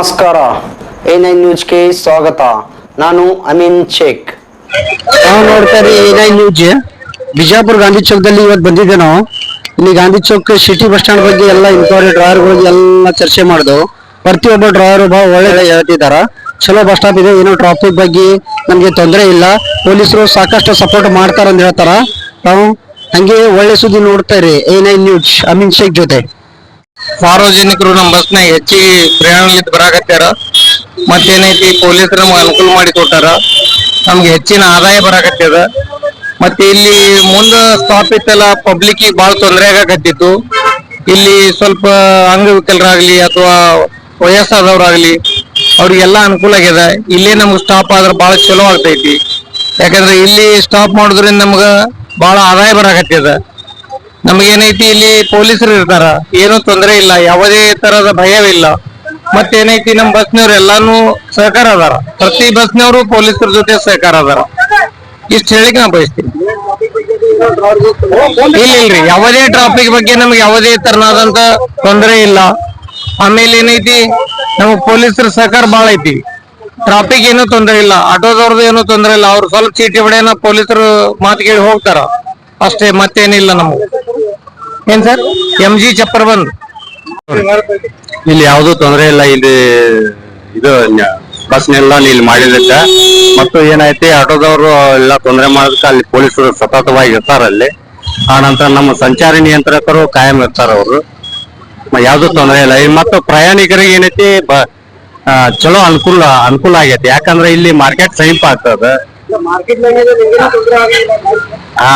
ನಮಸ್ಕಾರ. A nine ನ್ಯೂಸ್ಗೆ ಸ್ವಾಗತ. ನಾನು ಅಮೀನ್ ಶೇಖ್. ನಾವು ನೋಡ್ತಾರೆ ನೈನ್ ನ್ಯೂಸ್ ಬಿಜಾಪುರ ಗಾಂಧಿ ಚೌಕದಲ್ಲಿ ಇವತ್ತು ಬಂದಿದ್ದೆ ನಾವು. ಇಲ್ಲಿ Gandhi Chowk city bus stand ಬಗ್ಗೆ ಎಲ್ಲ ಇನ್ಕ್ವೈರಿ ಡ್ರೈವರ್ ಬಗ್ಗೆ ಎಲ್ಲ ಚರ್ಚೆ ಮಾಡಿದೆವು ಪ್ರತಿಯೊಬ್ಬ ಡ್ರೈವರ್ ಬಹಳ ಒಳ್ಳೆ ಹೇಳ್ತಿದಾರ ಚಲೋ ಬಸ್ ಸ್ಟಾಪ್ ಇದೆ, ಏನೋ ಟ್ರಾಫಿಕ್ ಬಗ್ಗೆ ನಮಗೆ ತೊಂದರೆ ಇಲ್ಲ. ಪೊಲೀಸರು ಸಾಕಷ್ಟು ಸಪೋರ್ಟ್ ಮಾಡ್ತಾರ ಅಂತ ಹೇಳ್ತಾರ. ನಾವು ಹಂಗೆ ಒಳ್ಳೆ ಸುದ್ದಿ ನೋಡ್ತಾ ಇರಿ A nine news Amin Sheikh ಜೊತೆ. ಸಾರ್ವಜನಿಕರು ನಮ್ಮ ಬಸ್ನಾಗ ಹೆಚ್ಚಿಗೆ ಪ್ರಯಾಣಲಿದ್ದು ಬರಾಕತ್ಯಾರ. ಮತ್ತೇನೈತಿ ಪೊಲೀಸರು ನಮ್ಗೆ ಅನುಕೂಲ ಮಾಡಿ ಕೊಟ್ಟಾರ. ನಮ್ಗೆ ಹೆಚ್ಚಿನ ಆದಾಯ ಬರಾಕತ್ಯದ. ಮತ್ತೆ ಇಲ್ಲಿ ಮುಂದ ಸ್ಟಾಪ್ ಇತ್ತಲ್ಲ ಪಬ್ಲಿಕ್ ಬಹಳ ತೊಂದರೆ ಆಗಾಕತ್ತಿತ್ತು. ಇಲ್ಲಿ ಸ್ವಲ್ಪ ಅಂಗವಿಕಲರಾಗ್ಲಿ ಅಥವಾ ವಯಸ್ಸಾದವ್ರಾಗ್ಲಿ, ಅವ್ರಿಗೆಲ್ಲ ಅನುಕೂಲ ಆಗ್ಯದ. ಇಲ್ಲೇ ನಮ್ಗೆ ಸ್ಟಾಪ್ ಆದ್ರೆ ಬಹಳ ಚಲೋ ಆಗ್ತೈತಿ. ಯಾಕಂದ್ರೆ ಇಲ್ಲಿ ಸ್ಟಾಪ್ ಮಾಡೋದ್ರಿಂದ ನಮ್ಗ ಬಹಳ ಆದಾಯ ಬರಾಕತ್ಯದ. ನಮಗೇನೈತಿ ಇಲ್ಲಿ ಪೊಲೀಸರು ಇರ್ತಾರ? ಏನು ತೊಂದರೆ ಇಲ್ಲ, ಯಾವುದೇ ತರದ ಭಯವಿಲ್ಲ ಮತ್ತೇನೈತಿ ನಮ್ಮ ಬಸ್ನವ್ರು ಎಲ್ಲಾನು ಸಹಕಾರ ಅದಾರ. ಪ್ರತಿ ಬಸ್ನವರು ಪೊಲೀಸರ ಜೊತೆ ಸಹಕಾರ ಅದಾರ. ಇಷ್ಟ ಹೇಳಿಕ್ ನಾ ಬಯಸ್ತೀನಿ. ಇಲ್ಲ ಇಲ್ರಿ ಯಾವುದೇ ಟ್ರಾಫಿಕ್ ಬಗ್ಗೆ ನಮ್ಗೆ ಯಾವುದೇ ತರನಾದಂತ ತೊಂದರೆ ಇಲ್ಲ. ಆಮೇಲೆ ಏನೈತಿ, ನಮಗ್ ಪೊಲೀಸರ ಸಹಕಾರ ಬಹಳ ಐತಿ. ಟ್ರಾಫಿಕ್ ಏನೂ ತೊಂದರೆ ಇಲ್ಲ ಆಟೋದವ್ರದ್ದು ಏನೂ ತೊಂದರೆ ಇಲ್ಲ. ಅವ್ರು ಸ್ವಲ್ಪ ಚೀಟಿ ಹೊಡೆಯನ ಪೊಲೀಸರು ಮಾತು ಕೇಳಿ ಹೋಗ್ತಾರ. ಅಷ್ಟೇ, ಮತ್ತೇನಿಲ್ಲ ನಮ್ಗೆ. ಏನ್ ಸರ್? ಎಂ ಜಿ ಚಪ್ಪರ್ ಬಂದ್. ಇಲ್ಲಿ ಯಾವುದೂ ತೊಂದರೆ ಇಲ್ಲ ಇಲ್ಲಿ ಇದು ಬಸ್ ಬಸ್ನೆಲ್ಲ ಇಲ್ಲಿ ಮಾಡಿದಕ್ಕ ಮತ್ತು ಏನೈತಿ ಆಟೋದವರು ಎಲ್ಲ ತೊಂದರೆ ಮಾಡೋದಕ್ಕೆ ಅಲ್ಲಿ ಪೊಲೀಸರು ಸತತವಾಗಿ ಇರ್ತಾರ ಅಲ್ಲಿ. ಆ ನಂತರ ನಮ್ಮ ಸಂಚಾರಿ ನಿಯಂತ್ರಕರು ಕಾಯಂ ಇರ್ತಾರ ಅವರು. ಯಾವ್ದು ತೊಂದರೆ ಇಲ್ಲ. ಇಲ್ಲಿ ಮತ್ತು ಪ್ರಯಾಣಿಕರಿಗೆ ಏನೈತಿ ಬ ಚಲೋ ಅನುಕೂಲ ಅನುಕೂಲ ಆಗೈತಿ. ಯಾಕಂದ್ರೆ ಇಲ್ಲಿ ಮಾರ್ಕೆಟ್ ಸಮೀಪ ಆಗ್ತದ. ಹಾ.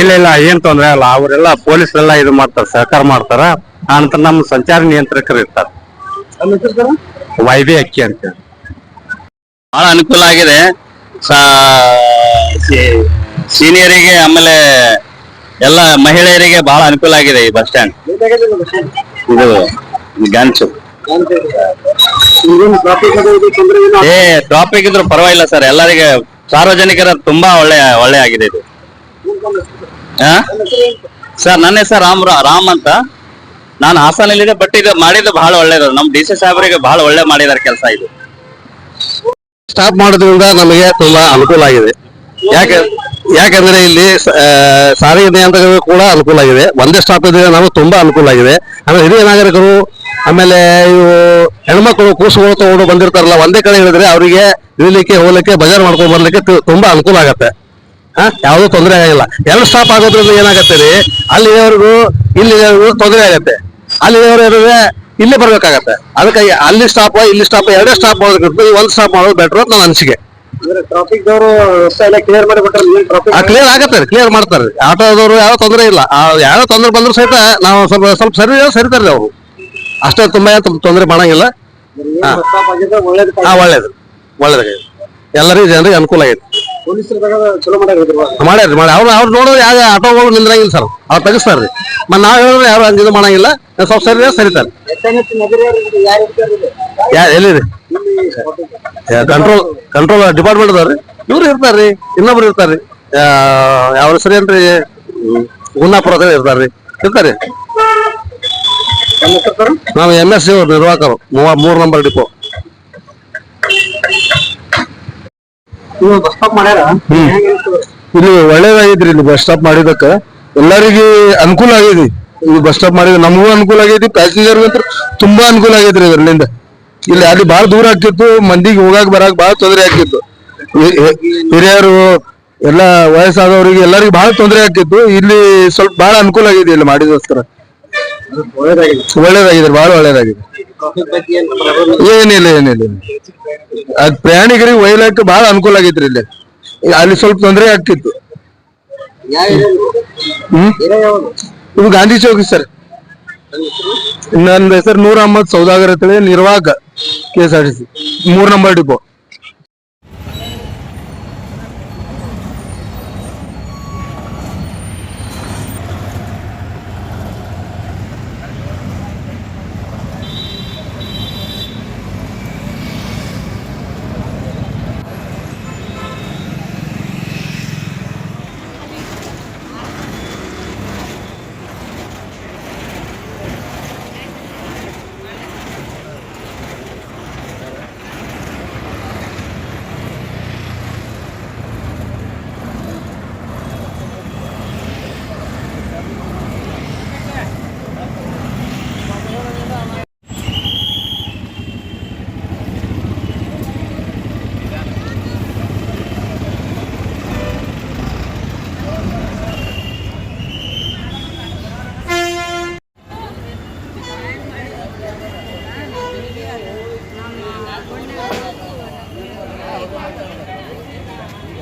ಇಲ್ಲ ಇಲ್ಲ ಏನ್ ತೊಂದ್ರೆ ಅಲ್ಲ ಅವರೆಲ್ಲ ಪೊಲೀಸರೆಲ್ಲ ಇದು ಮಾಡ್ತಾರ ಸಹಕಾರ ಮಾಡ್ತಾರ. ಆ ನಂತರ ನಮ್ಮ ಸಂಚಾರ ನಿಯಂತ್ರಕರು ಇರ್ತಾರ. ವೈಬಿ ಅಕ್ಕಿ ಅಂತ ಬಹಳ ಅನುಕೂಲ ಆಗಿದೆ. ಸೀನಿಯರಿಗೆ ಆಮೇಲೆ ಎಲ್ಲ ಮಹಿಳೆಯರಿಗೆ ಬಹಳ ಅನುಕೂಲ ಆಗಿದೆ ಈ ಬಸ್ ಸ್ಟ್ಯಾಂಡ್. ಇದು ಗಂಚು. ಏ ಟ್ರಾಫಿಕ್ ಇದ್ರು ಪರವಾಗಿಲ್ಲ ಸರ್. ಎಲ್ಲರಿಗೆ ಸಾರ್ವಜನಿಕರ ತುಂಬಾ ಒಳ್ಳೆ ಒಳ್ಳೆ ಆಗಿದೆ ಇದು? ಸರ್, ನನ್ನ ಹೆಸರು ರಾಮ್ ರಾಮ್ ಅಂತ. ನಾನು ಹಾಸನಲ್ಲಿದೆ ಬಟ್ ಇದು ಮಾಡಿದ್ದು ಬಹಳ ಒಳ್ಳೇದು. ನಮ್ ಡಿ ಸಿ ಸಾಹೇಬರಿಗೆ ಬಹಳ ಒಳ್ಳೆ ಮಾಡಿದಾರೆ ಕೆಲಸ ಇದು. ಸ್ಟಾಪ್ ಮಾಡೋದ್ರಿಂದ ನಮಗೆ ತುಂಬಾ ಅನುಕೂಲ ಆಗಿದೆ. ಯಾಕೆ, ಯಾಕಂದ್ರೆ ಇಲ್ಲಿ ಸಾರಿಗೆ ನಿಯಂತ್ರಕರು ಕೂಡ ಅನುಕೂಲ ಆಗಿದೆ. ಒಂದೇ ಸ್ಟಾಪ್ ಇದ್ರೆ ನಮಗೆ ತುಂಬಾ ಅನುಕೂಲ ಆಗಿದೆ. ಆಮೇಲೆ ಹಿರಿಯ ನಾಗರಿಕರು ಆಮೇಲೆ ಇವು ಹೆಣ್ಮಕ್ಳು ಕೂಸುಗಳು ತಗೊಂಡು ಬಂದಿರ್ತಾರಲ್ಲ ಒಂದೇ ಕಡೆ ಹೇಳಿದ್ರೆ ಅವರಿಗೆ ಇಳಿಲಿಕ್ಕೆ ಹೋಗ್ಲಿಕ್ಕೆ ಬಜಾರ್ ಮಾಡ್ಕೊಂಡು ಬರ್ಲಿಕ್ಕೆ ತುಂಬಾ ಅನುಕೂಲ ಆಗತ್ತೆ. ಹಾ ಯಾವುದೂ ತೊಂದರೆ ಆಗಿಲ್ಲ. ಎರಡು ಸ್ಟಾಪ್ ಆಗೋದ್ರಿಂದ ಏನಾಗತ್ತೆ ರೀ? ಅಲ್ಲಿವರೆಗೂ ಇಲ್ಲಿ ತೊಂದರೆ ಆಗತ್ತೆ. ಅಲ್ಲಿವರೆಗೂ ಇರೋದೇ ಇಲ್ಲೇ ಬರ್ಬೇಕಾಗತ್ತೆ. ಅದಕ್ಕೆ ಅಲ್ಲಿ ಸ್ಟಾಪ್ ಇಲ್ಲಿ ಸ್ಟಾಪ್ ಎರಡೇ ಸ್ಟಾಪ್ ಮಾಡೋದಕ್ಕಿಂತ ಈ ಒಂದು ಸ್ಟಾಪ್ ಮಾಡೋದು ಬೆಟರ್ ಅಂತ ನನ್ನ ಅನಿಸಿಕೆ. ಕ್ಲಿಯರ್ ಆಗತ್ತೆ ಕ್ಲಿಯರ್ ಮಾಡ್ತಾರೆ ಆಟೋದವರು ಯಾವ ತೊಂದರೆ ಇಲ್ಲ. ಯಾವ ತೊಂದರೆ ಬಂದ್ರು ಸಹಿತ ನಾವು ಸ್ವಲ್ಪ ಸ್ವಲ್ಪ ಸರಿ ಸರಿತಾರೆ ಅವರು. ಅಷ್ಟೇ ತುಂಬಾ ತೊಂದರೆ ಮಾಡಂಗಿಲ್ಲ. ಒಳ್ಳೇದು ಹಾ ಒಳ್ಳೇದು. ಒಳ್ಳೇದಾಗಿದೆ ಎಲ್ಲರಿಗೂ ಜನರಿಗೆ ಅನುಕೂಲ ಆಗೈತೆ. ಮಾಡ್ಯಾರ ಮಾಡಿ ಅವ್ರು ಅವ್ರು ನೋಡೋದು ಯಾವ ಆಟೋಗಳು ನಿಂದ್ರಂಗಿಲ್ಲ ಸರ್. ಅವ್ರು ರೀ. ಮತ್ತೆ ನಾವು ಹೇಳಿದ್ರೆ ಯಾರು ಹಂಗೆ ಇದು ಮಾಡಂಗಿಲ್ಲ. ಸ್ವಲ್ಪ ಸರಿ ಸರಿತಾರೆ. ಯಾ ಎಲ್ಲಿರಿ ಕಂಟ್ರೋಲ್ ಕಂಟ್ರೋಲ್ ಡಿಪಾರ್ಟ್ಮೆಂಟ್ ಅದಾವ್ರಿ ಇವ್ರು ಇರ್ತಾರ್ರಿ ಇನ್ನೊಬ್ರು ಇರ್ತಾರ್ರಿ ರೀ. ಯಾವ ಹೆಸರು ಏನ್ರಿ ಗುನ್ನಾಪುರ ರೀ. ಇರ್ತಾರ್ರಿ ಇರ್ತಾರ್ರಿ ನಾವು ಎಂ ಎಸ್ ನಿರ್ವಾಹಕರು. ಮೂರ್ ನಂಬರ್ ಡಿಪೋ ಇಲ್ಲಿ ಒಳ್ಳೇದಾಗೈತ್ರಿ ಇಲ್ಲಿ ಬಸ್ ಸ್ಟಾಪ್ ಮಾಡಿದಕ್ಕ ಎಲ್ಲರಿಗೆ ಅನುಕೂಲ ಆಗೈತಿ. ಇಲ್ಲಿ ಬಸ್ ಸ್ಟಾಪ್ ಮಾಡಿದ ನಮಗೂ ಅನುಕೂಲ ಆಗೈತಿ ಪ್ಯಾಸೆಂಜರ್ ಅಂತೂ ತುಂಬಾ ಅನುಕೂಲ ಆಗೈತ್ರಿ ಇದರಿಂದ ಇಲ್ಲಿ ಅಲ್ಲಿ ಬಹಳ ದೂರ ಆಗ್ತಿತ್ತು ಮಂದಿಗೆ ಹೋಗಾಕ ಬರಾಕ್ ಬಹಳ ತೊಂದರೆ ಆಗ್ತಿತ್ತು. ಹಿರಿಯರು ಎಲ್ಲ ವಯಸ್ಸಾದವರಿಗೆ ಎಲ್ಲರಿಗೂ ಬಹಳ ತೊಂದರೆ ಆಗ್ತಿತ್ತು. ಇಲ್ಲಿ ಸ್ವಲ್ಪ ಬಹಳ ಅನುಕೂಲ ಆಗಿದೆ ಇಲ್ಲಿ ಮಾಡಿದೋಸ್ಕರ ಒಳ್ಳೇದಾಗಿದೆ ಬಹಳ ಒಳ್ಳೇದಾಗಿದೆ. ಏನಿಲ್ಲ ಏನಿಲ್ಲ. ಅದ್ ಪ್ರಯಾಣಿಕರಿಗೆ ಒಯ್ಯಲಕ್ಕೆ ಬಹಳ ಅನುಕೂಲ ಆಗೈತ್ರಿ ಇಲ್ಲಿ. ಅಲ್ಲಿ ಸ್ವಲ್ಪ ತೊಂದರೆ ಆಗ್ತಿತ್ತು. ಹ್ಮ್? ಇದು ಗಾಂಧಿ ಚೌಕ್ ಸರ್. ನನ್ನ ಹೆಸರು ನೂರ ಅಹಮದ್ ಸೌದಾಗರ್ ಅಂತೇಳಿ ನಿರ್ವಾಹಕ K S R T C ಮೂರ್ ನಂಬರ್ ಡಿಪೋ.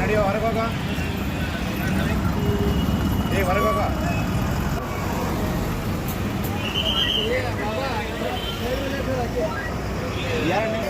ನಡೆಯೋ ಹೊರಗೋಗ ಏ ಹೊರಗೋಗ Yeah. Yan.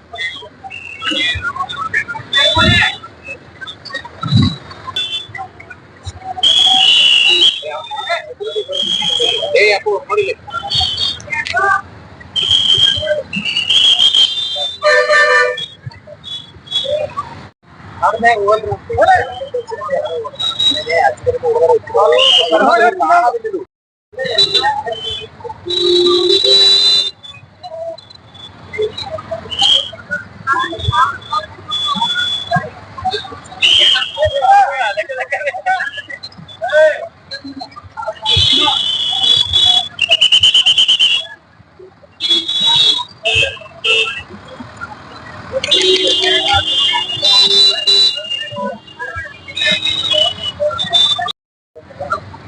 Thank you.